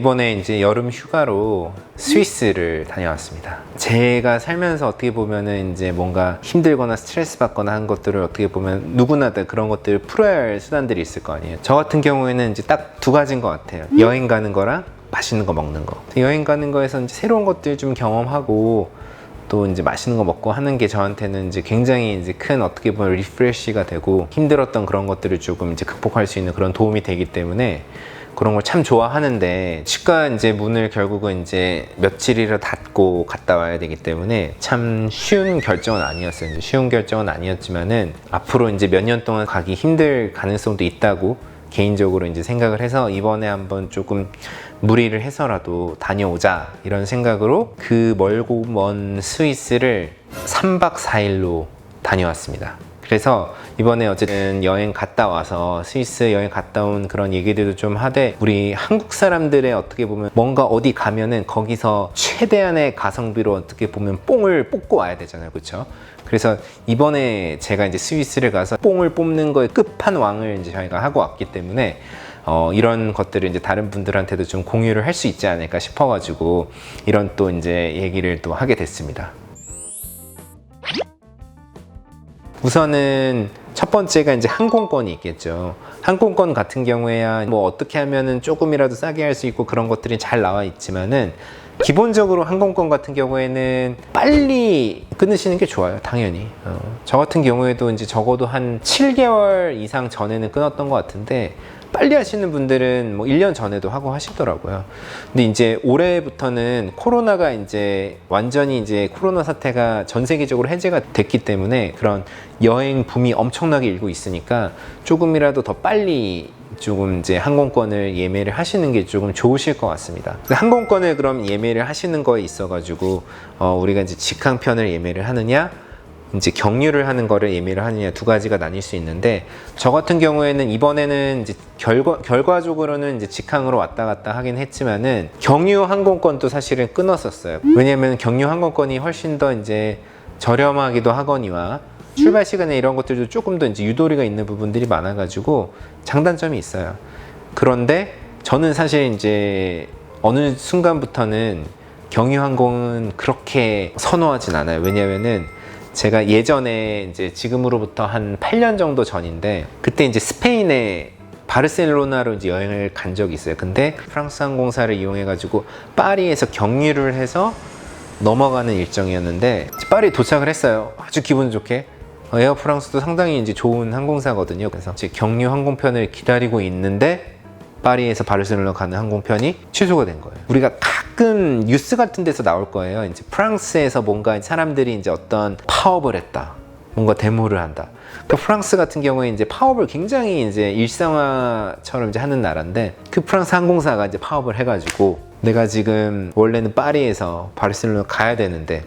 이번에 이제 여름 휴가로 스위스를 다녀왔습니다. 제가 살면서 어떻게 보면은 이제 뭔가 힘들거나 스트레스 받거나 한 것들을 어떻게 보면 누구나 다 그런 것들을 풀어야 할 수단들이 있을 거 아니에요. 저 같은 경우에는 이제 딱 두 가지인 것 같아요. 여행 가는 거랑 맛있는 거 먹는 거. 여행 가는 거에서 이제 새로운 것들 좀 경험하고 또 이제 맛있는 거 먹고 하는 게 저한테는 이제 굉장히 이제 큰 어떻게 보면 리프레시가 되고 힘들었던 그런 것들을 조금 이제 극복할 수 있는 그런 도움이 되기 때문에 그런 걸 참 좋아하는데 치과 이제 문을 결국은 이제 며칠이라 닫고 갔다 와야 되기 때문에 참 쉬운 결정은 아니었어요. 쉬운 결정은 아니었지만은 앞으로 이제 몇 년 동안 가기 힘들 가능성도 있다고 개인적으로 이제 생각을 해서 이번에 한번 조금 무리를 해서라도 다녀오자 이런 생각으로 그 멀고 먼 스위스를 3박 4일로 다녀왔습니다. 그래서 이번에 어쨌든 여행 갔다 와서 스위스 여행 갔다 온 그런 얘기들도 좀 하되 우리 한국 사람들의 어떻게 보면 뭔가 어디 가면은 거기서 최대한의 가성비로 어떻게 보면 뽕을 뽑고 와야 되잖아요. 그렇죠? 그래서 이번에 제가 이제 스위스를 가서 뽕을 뽑는 거의 끝판왕을 이제 저희가 하고 왔기 때문에 어, 이런 것들을 이제 다른 분들한테도 좀 공유를 할 수 있지 않을까 싶어가지고 이런 또 이제 얘기를 또 하게 됐습니다. 우선은 첫 번째가 이제 항공권이 있겠죠. 항공권 같은 경우에야 뭐 어떻게 하면은 조금이라도 싸게 할 수 있고 그런 것들이 잘 나와 있지만은 기본적으로 항공권 같은 경우에는 빨리 끊으시는 게 좋아요. 당연히. 어, 저 같은 경우에도 이제 적어도 한 7개월 이상 전에는 끊었던 것 같은데 빨리 하시는 분들은 뭐 1년 전에도 하고 하시더라고요. 근데 이제 올해부터는 코로나가 이제 완전히 이제 코로나 사태가 전 세계적으로 해제가 됐기 때문에 그런 여행 붐이 엄청나게 일고 있으니까 조금이라도 더 빨리 조금 이제 항공권을 예매를 하시는 게 조금 좋으실 것 같습니다. 항공권을 그럼 예매를 하시는 거에 있어가지고 어, 우리가 이제 직항편을 예매를 하느냐 이제 경유를 하는 거를 예매를 하느냐 두 가지가 나뉠 수 있는데 저 같은 경우에는 이번에는 이제 결과 결과적으로는 이제 직항으로 왔다 갔다 하긴 했지만은 경유 항공권도 사실은 끊었었어요. 왜냐하면 경유 항공권이 훨씬 더 이제 저렴하기도 하거니와 출발 시간에 이런 것들도 조금 더 이제 유도리가 있는 부분들이 많아가지고 장단점이 있어요. 그런데 저는 사실 이제 어느 순간부터는 경유항공은 그렇게 선호하진 않아요. 왜냐면은 제가 예전에 이제 지금으로부터 한 8년 정도 전인데 그때 이제 스페인에 바르셀로나로 이제 여행을 간 적이 있어요. 근데 프랑스 항공사를 이용해 가지고 파리에서 경유를 해서 넘어가는 일정이었는데 파리 도착을 했어요. 아주 기분 좋게. 어, 에어 프랑스도 상당히 이제 좋은 항공사거든요. 그래서 이제 경유 항공편을 기다리고 있는데 파리에서 바르셀로나 가는 항공편이 취소가 된 거예요. 우리가 가끔 뉴스 같은 데서 나올 거예요. 이제 프랑스에서 뭔가 사람들이 이제 어떤 파업을 했다. 뭔가 데모를 한다. 그 프랑스 같은 경우에 이제 파업을 굉장히 이제 일상화처럼 이제 하는 나라인데 그 프랑스 항공사가 이제 파업을 해가지고 내가 지금 원래는 파리에서 바르셀로나 가야 되는데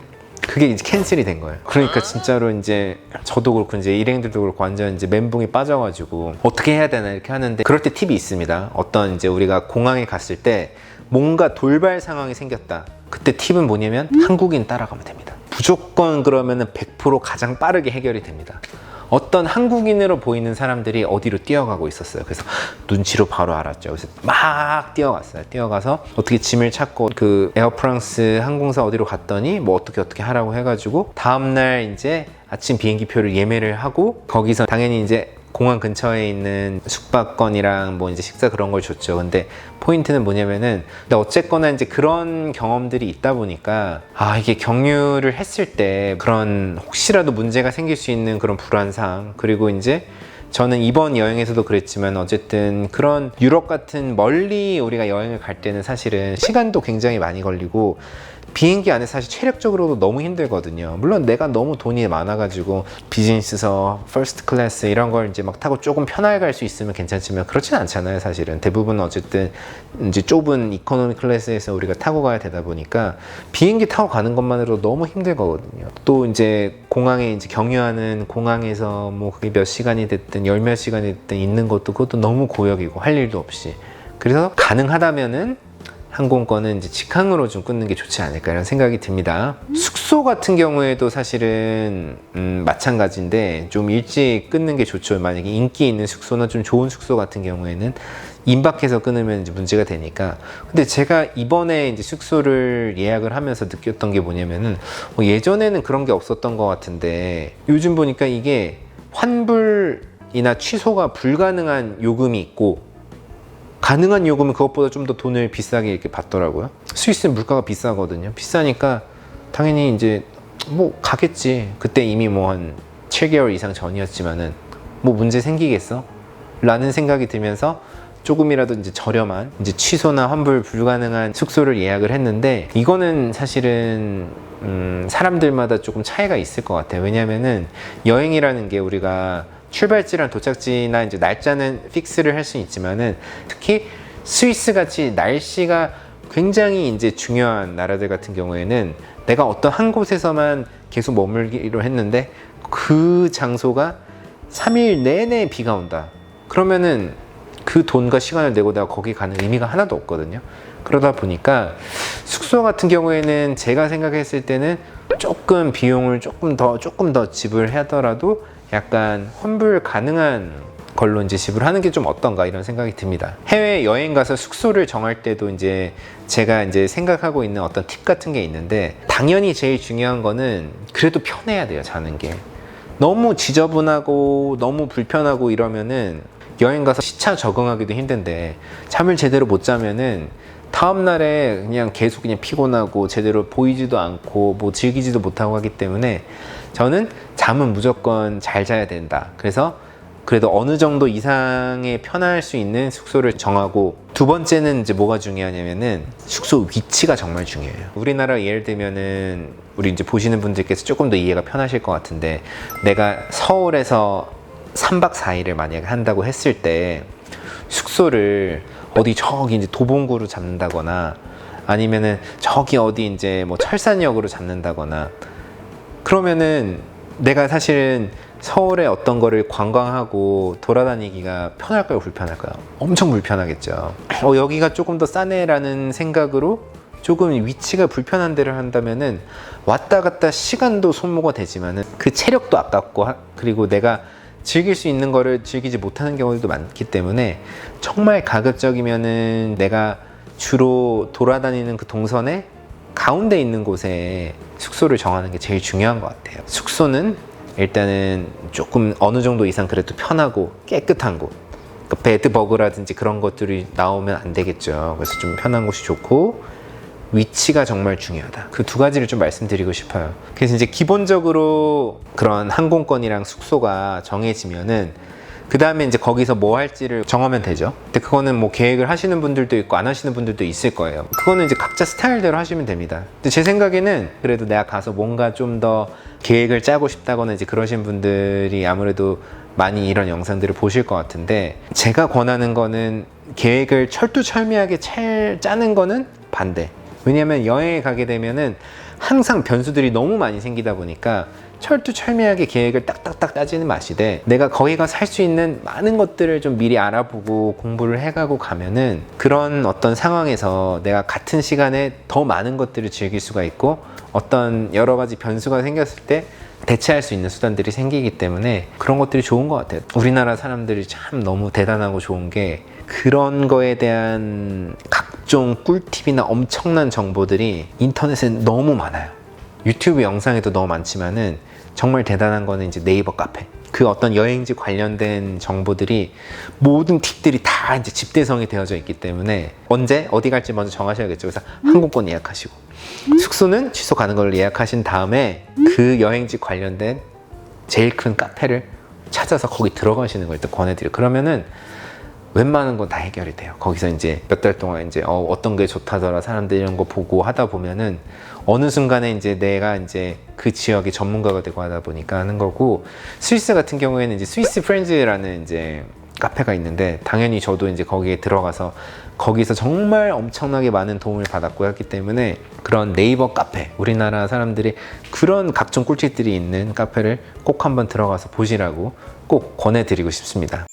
그게 이제 캔슬이 된 거예요. 그러니까 진짜로 이제 저도 그렇고 이제 일행들도 그렇고 완전 이제 멘붕이 빠져가지고 어떻게 해야 되나 이렇게 하는데 그럴 때 팁이 있습니다. 어떤 이제 우리가 공항에 갔을 때 뭔가 돌발 상황이 생겼다. 그때 팁은 뭐냐면 한국인 따라가면 됩니다. 무조건 그러면은 100% 가장 빠르게 해결이 됩니다. 어떤 한국인으로 보이는 사람들이 어디로 뛰어가고 있었어요. 그래서 눈치로 바로 알았죠. 그래서 막 뛰어갔어요. 뛰어가서 어떻게 짐을 찾고 그 에어프랑스 항공사 어디로 갔더니 뭐 어떻게 어떻게 하라고 해가지고 다음날 이제 아침 비행기 표를 예매를 하고 거기서 당연히 이제 공항 근처에 있는 숙박권이랑 뭐 이제 식사 그런 걸 줬죠. 근데 포인트는 뭐냐면은 근데 어쨌거나 이제 그런 경험들이 있다 보니까 아 이게 경유를 했을 때 그런 혹시라도 문제가 생길 수 있는 그런 불안상 그리고 이제 저는 이번 여행에서도 그랬지만 어쨌든 그런 유럽 같은 멀리 우리가 여행을 갈 때는 사실은 시간도 굉장히 많이 걸리고 비행기 안에 사실 체력적으로도 너무 힘들거든요. 물론 내가 너무 돈이 많아가지고 비즈니스서 퍼스트 클래스 이런 걸 이제 막 타고 조금 편하게 갈 수 있으면 괜찮지만 그렇진 않잖아요. 사실은 대부분 어쨌든 이제 좁은 이코노미 클래스에서 우리가 타고 가야 되다 보니까 비행기 타고 가는 것만으로 너무 힘들거든요. 또 이제 공항에 이제 경유하는 공항에서 뭐 그게 몇 시간이 됐든 열 몇 시간이 됐든 있는 것도 그것도 너무 고역이고 할 일도 없이 그래서 가능하다면은 항공권은 이제 직항으로 좀 끊는 게 좋지 않을까 이런 생각이 듭니다. 숙소 숙소 같은 경우에도 사실은 음, 마찬가지인데 좀 일찍 끊는 게 좋죠. 만약에 인기 있는 숙소나 좀 좋은 숙소 같은 경우에는 임박해서 끊으면 이제 문제가 되니까. 근데 제가 이번에 이제 숙소를 예약을 하면서 느꼈던 게 뭐냐면은 어, 예전에는 그런 게 없었던 것 같은데 요즘 보니까 이게 환불 이나 취소가 불가능한 요금이 있고 가능한 요금은 그것보다 좀 더 돈을 비싸게 이렇게 받더라고요. 스위스는 물가가 비싸거든요. 비싸니까 당연히 이제 뭐 가겠지. 그때 이미 뭐 한 7개월 이상 전이었지만은 뭐 문제 생기겠어? 라는 생각이 들면서 조금이라도 이제 저렴한 이제 취소나 환불 불가능한 숙소를 예약을 했는데 이거는 사실은 음, 사람들마다 조금 차이가 있을 것 같아요. 왜냐면은 여행이라는 게 우리가 출발지랑 도착지나 이제 날짜는 픽스를 할 수 있지만은 특히 스위스 같이 날씨가 굉장히 이제 중요한 나라들 같은 경우에는 내가 어떤 한 곳에서만 계속 머물기로 했는데 그 장소가 3일 내내 비가 온다. 그러면은 그 돈과 시간을 내고 내가 거기 가는 의미가 하나도 없거든요. 그러다 보니까 숙소 같은 경우에는 제가 생각했을 때는 조금 비용을 조금 더 조금 더 지불하더라도 약간 환불 가능한 걸로 이제 지불하는 게 좀 어떤가 이런 생각이 듭니다. 해외 여행 가서 숙소를 정할 때도 이제 제가 이제 생각하고 있는 어떤 팁 같은 게 있는데 당연히 제일 중요한 거는 그래도 편해야 돼요 자는 게 너무 지저분하고 너무 불편하고 이러면은 여행 가서 시차 적응하기도 힘든데 잠을 제대로 못 자면은 다음 날에 그냥 계속 그냥 피곤하고 제대로 보이지도 않고 뭐 즐기지도 못하고 하기 때문에 저는 잠은 무조건 잘 자야 된다. 그래서 그래도 어느 정도 이상의 편할 수 있는 숙소를 정하고 두 번째는 이제 뭐가 중요하냐면은 숙소 위치가 정말 중요해요. 우리나라 예를 들면은 우리 이제 보시는 분들께서 조금 더 이해가 편하실 것 같은데 내가 서울에서 3박 4일을 만약에 한다고 했을 때 숙소를 어디 저기 이제 도봉구로 잡는다거나 아니면은 저기 어디 이제 뭐 철산역으로 잡는다거나 그러면은 내가 사실은 서울에 어떤 거를 관광하고 돌아다니기가 편할까요? 불편할까요? 엄청 불편하겠죠. 어, 여기가 조금 더 싸네라는 생각으로 조금 위치가 불편한 데를 한다면은 왔다 갔다 시간도 소모가 되지만은 그 체력도 아깝고 하- 그리고 내가 즐길 수 있는 거를 즐기지 못하는 경우도 많기 때문에 정말 가급적이면은 내가 주로 돌아다니는 그 동선에 가운데 있는 곳에 숙소를 정하는 게 제일 중요한 것 같아요. 숙소는 일단은 조금 어느 정도 이상 그래도 편하고 깨끗한 곳. 그러니까 베드버그라든지 그런 것들이 나오면 안 되겠죠. 그래서 좀 편한 곳이 좋고 위치가 정말 중요하다. 그 두 가지를 좀 말씀드리고 싶어요. 그래서 이제 기본적으로 그런 항공권이랑 숙소가 정해지면은 그 다음에 이제 거기서 뭐 할지를 정하면 되죠. 근데 그거는 뭐 계획을 하시는 분들도 있고 안 하시는 분들도 있을 거예요. 그거는 이제 각자 스타일대로 하시면 됩니다. 근데 제 생각에는 그래도 내가 가서 뭔가 좀 더 계획을 짜고 싶다거나 이제 그러신 분들이 아무래도 많이 이런 영상들을 보실 것 같은데 제가 권하는 거는 계획을 철두철미하게 잘 짜는 거는 반대. 왜냐하면 여행에 가게 되면은 항상 변수들이 너무 많이 생기다 보니까 철두철미하게 계획을 딱딱딱 짜지는 마시되 내가 거기 가서 할 수 있는 많은 것들을 좀 미리 알아보고 공부를 해가고 가면은 그런 어떤 상황에서 내가 같은 시간에 더 많은 것들을 즐길 수가 있고 어떤 여러 가지 변수가 생겼을 때 대체할 수 있는 수단들이 생기기 때문에 그런 것들이 좋은 것 같아요. 우리나라 사람들이 참 너무 대단하고 좋은 게 그런 거에 대한 각 종 꿀팁이나 엄청난 정보들이 인터넷에 너무 많아요. 유튜브 영상에도 너무 많지만은 정말 대단한 거는 이제 네이버 카페. 그 어떤 여행지 관련된 정보들이 모든 팁들이 다 이제 집대성이 되어져 있기 때문에 언제 어디 갈지 먼저 정하셔야겠죠. 그래서 항공권 예약하시고 숙소는 취소 가는 걸 예약하신 다음에 그 여행지 관련된 제일 큰 카페를 찾아서 거기 들어가시는 걸 일단 권해드려요. 그러면은 웬만한 건 다 해결이 돼요. 거기서 이제 몇 달 동안 이제 어, 어떤 게 좋다더라 사람들 이런 거 보고 하다 보면은 어느 순간에 이제 내가 이제 그 지역의 전문가가 되고 하다 보니까 하는 거고 스위스 같은 경우에는 이제 스위스 프렌즈라는 이제 카페가 있는데 당연히 저도 이제 거기에 들어가서 거기서 정말 엄청나게 많은 도움을 받았고 했기 때문에 그런 네이버 카페 우리나라 사람들이 그런 각종 꿀팁들이 있는 카페를 꼭 한번 들어가서 보시라고 꼭 권해드리고 싶습니다.